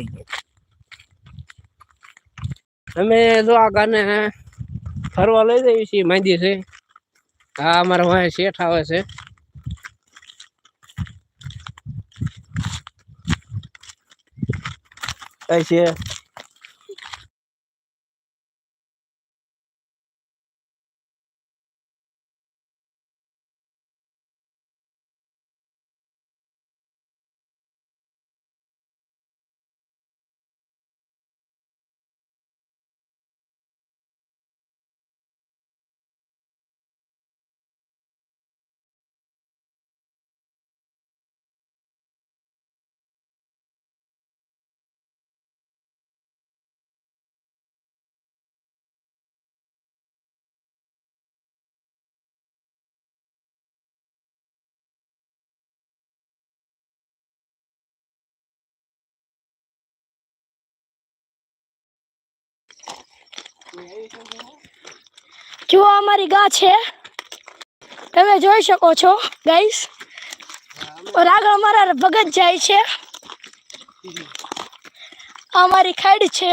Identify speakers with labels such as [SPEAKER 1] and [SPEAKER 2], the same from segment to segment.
[SPEAKER 1] થઈ ગઈ અમે જો આ ફરવા લઈ જઈએ છીએ માંદી છે આ અમારા વાંહે શેઠ આવે છે. કઈ છે.
[SPEAKER 2] જુઓ અમારી ગા છે. તમે જોઈ શકો છો ગાઈસ ઓર આગળ અમારા ભગત જાય છે. અમારી ખાડ છે.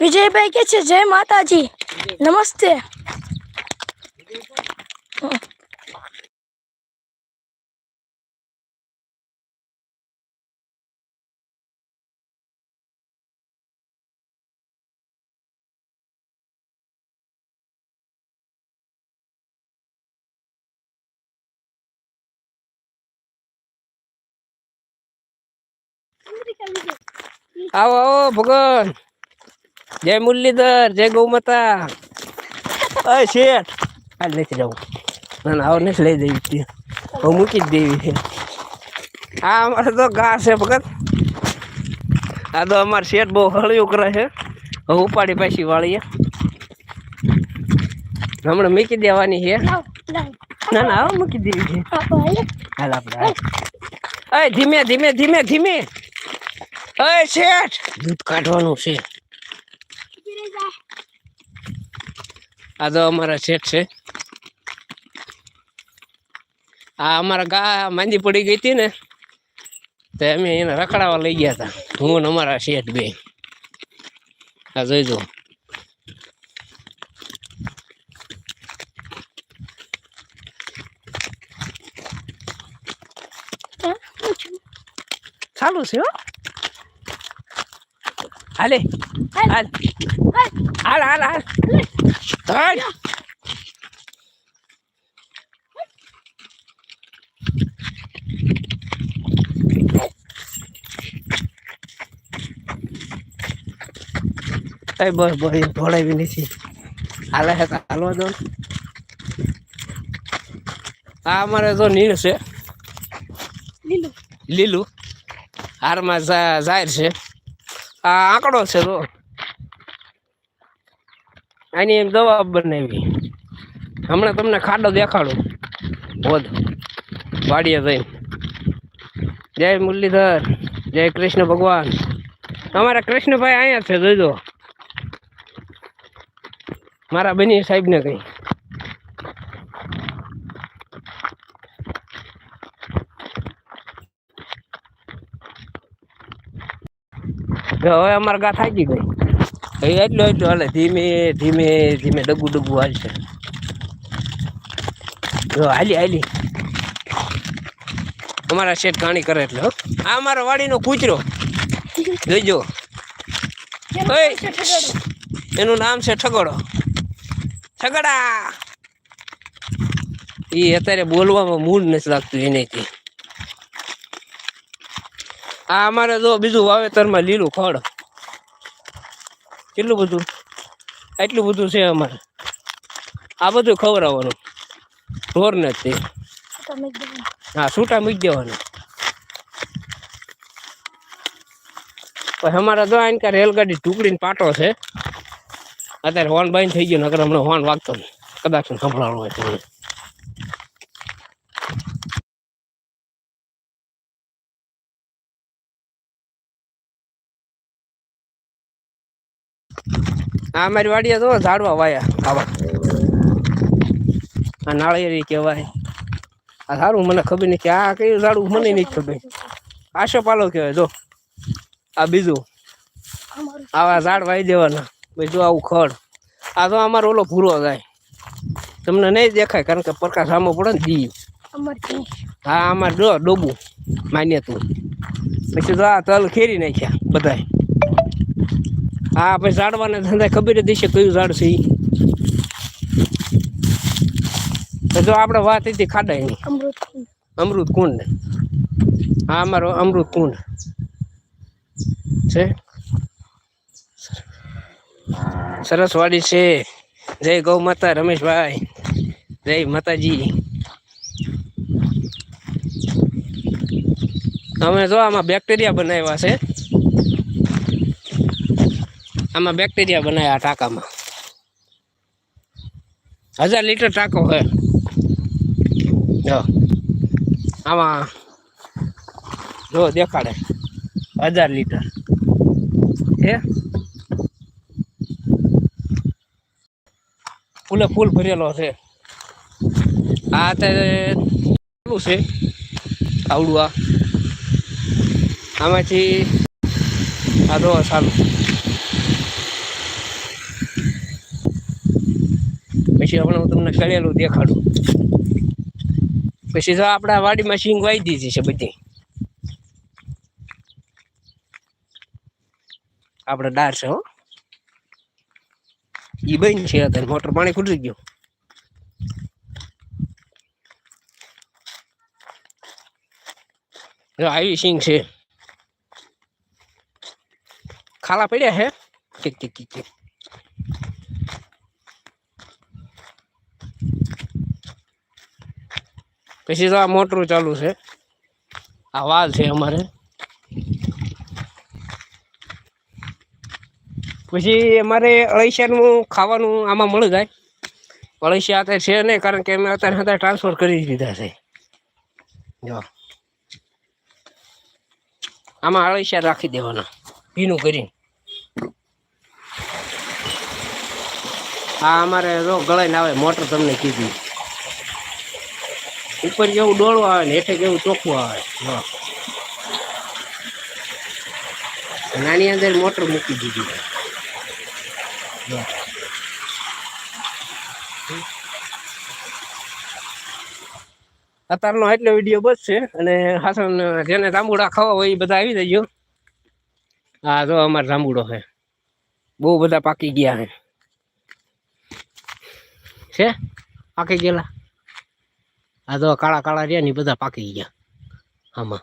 [SPEAKER 2] વિજયભાઈ કે છે જય માતાજી. નમસ્તે.
[SPEAKER 1] આવો આવો ભગવાન. જય મુરલીધર જય ગૌમાતા અય શેઠ હાલ નથી જવું ના ના આવો નથી લઈ દેવી ત્યાં હવે મૂકી જ દેવી છે આ અમારે તો ઘા છે ભગત આ તો અમારે શેઠ બહુ હળિયું કરે છે હવે ઉપાડી પાછી વાળીએ હમણાં મૂકી દેવાની છે
[SPEAKER 2] લાવ લાવ
[SPEAKER 1] ના ના હવે મૂકી દેવી છે
[SPEAKER 2] આપો હાલે
[SPEAKER 1] હાલ આપણે હાલ. અય ધીમે ધીમે ધીમે ધીમે અય શેઠ દૂધ કાઢવાનું છે આ તો અમારા શેઠ છે. આ અમારા ગા માંદી પડી ગઈ હતી ને, તો અમે એને રખડાવા લઈ ગયા હતા. હું ને અમારા શેઠ બે. આ જોઈજો ચાલુ છે હાલે. હાલ. હાલ. હાલ હાલ હાલ. કઈ બસ બસ ઢોળાવી નથી. હાલે છે તો હાલવા દો. આ અમારે તો નીળ છે.
[SPEAKER 2] લીલું.
[SPEAKER 1] લીલું. હારમાં ઝાહેર છે. આ આંકડો છે તો. આની એમ દવા બનાવી. હમણાં તમને ખાડો દેખાડો. વધ વાડીએ જઈને જય મુરલીધર, જય કૃષ્ણ ભગવાન. અમારા કૃષ્ણભાઈ અહીંયા છે જોઈજો મારા બની સાહેબને કઈ. હવે અમારે ગા થાકી ગઈ. ભાઈ એટલો એટલો. હાલે ધીમે ધીમે ધીમે ડગુ ડગુ હાલશે. જો હાલી હાલી. અમારા શેઠ ઘાણી કરે એટલે આ અમારા વાડીનો કૂચરો જોઈજો. એનું નામ છે ઠગડો. ઠગડા. એ અત્યારે બોલવામાં મૂડ નથી લાગતું એનેથી. આ અમારે જો બીજું વાવેતરમાં લીલું ખડ. કેટલું બધું? એટલું બધું છે અમારે. આ બધું ખવડાવવાનું. ઢોરને જ તે હા છૂટા મૂકી દેવાના. પછી અમારે તો આઈને કે રેલગાડી ટુકડીને પાટો છે. અત્યારે હોર્ન બંધ થઈ ગયો નકર હમણાં હોર્ન વાગતો નહીં. કદાચ સંભળાણો હોય આ મારી વાડીએ તો ઝાડવા વાયા આવા. આ નાળિયેરી કહેવાય. આ સારું મને ખબર નથી આ કયું ઝાડવું મને નહીં ખબર. આશો પાલો કહેવાય જો. આ બીજું. આવા ઝાડ વાઈ દેવાના. બીજું આવું ખડ. આ તો અમારો ઓલો ભૂરો જાય. તમને નહીં દેખાય કારણ કે પ્રકાશ આમો પડે ને દી હા આમાં ડોબું. માન્ય તું. પછી તો આ તલ ખેરી નાખ્યા બધાય. હા આપણે ઝાડવાના ધંધા ખબર જ હશે કયું ઝાડ છે. જો આપણે વાત હતી ખાડાયની
[SPEAKER 2] અમૃત
[SPEAKER 1] અમૃત કુંડ હા અમારો અમૃત કુંડ. છે? સરસ વાડી છે. જય ગૌ માતા રમેશભાઈ. જય માતાજી. અમે જો આમાં બેક્ટેરિયા બનાવ્યા છે. આમાં બેક્ટેરિયા બનાવ્યા ટાંકામાં હજાર લીટર ટાંકો છે. જો આમાં જો દેખાડે. હજાર લીટર. હે? ફૂલે ફૂલ ભરેલો છે. આ અત્યારે ચાલુ છે આવડું આ. આમાંથી આ જો ચાલુ. પછી આપણે હું તમને કરેલું દેખાડું. પછી તો આપણા વાડીમાં સિંગ વાઈ દીધી છે બધી. આપણે ડાર છે હો. ઈ બન છે અત્યારે, મોટર પાણી ખૂટી ગયું. જો આવી સિંગ છે. ખાલા પડ્યા હે? કે કે ઠીક પછી તો આ મોટરું ચાલુ છે. આ વાલ છે અમારે. પછી અમારે અળસિયાનું ખાવાનું આમાં મળી જાય. અળસિયા અત્યારે છે નહીં, કારણ કે અમે અત્યારે અત્યારે ટ્રાન્સફર કરી દીધા છે. જો. આમાં અળસિયા રાખી દેવાના, ભીનું કરીને. આ અમારે ગળાઈને આવે, મોટર તમને કીધી. ઉપર જેવું ડોળો આવે ને હેઠે જેવું ચોખ્ખું આવે. નાની અંદર મોટર મૂકી દીધી. અત્યારનો એટલો વીડિયો બસ છે અને હાસન જેને જાંબુડા ખાવા હોય એ બધા આવી જજો. હા જો અમારે જાંબુડો છે. બહુ બધા પાકી ગયા છે. છે? પાકી ગયેલા? આ તો કાળા કાળા રહ્યા ને બધા પાકી ગયા. આમાં.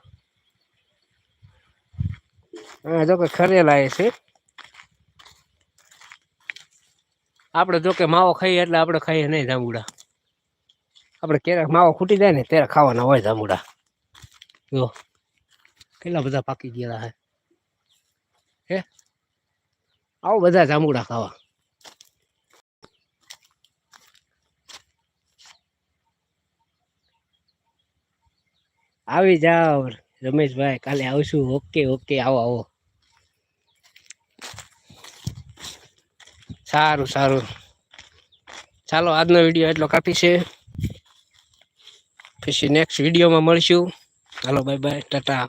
[SPEAKER 1] હા જો કે ખરેલા એ છે. આપણે જો કે માવો ખાઈએ એટલે આપણે ખાઈએ નહીં જાંબુડા. આપણે ક્યારેક માવો ખૂટી જાય ને ત્યારે ખાવાના હોય જાંબુડા. જો, કેટલા બધા પાકી ગયેલા હે. હે? આવો બધા જાંબુડા ખાવા. આવી જાઓ રમેશભાઈ, કાલે આવશું. ઓકે ઓકે, આવો આવો. સારું સારું. ચાલો, આજનો વીડિયો એટલો કાપી છે. પછી નેક્સ્ટ વિડીયોમાં મળશું. ચાલો બાય બાય ટાટા.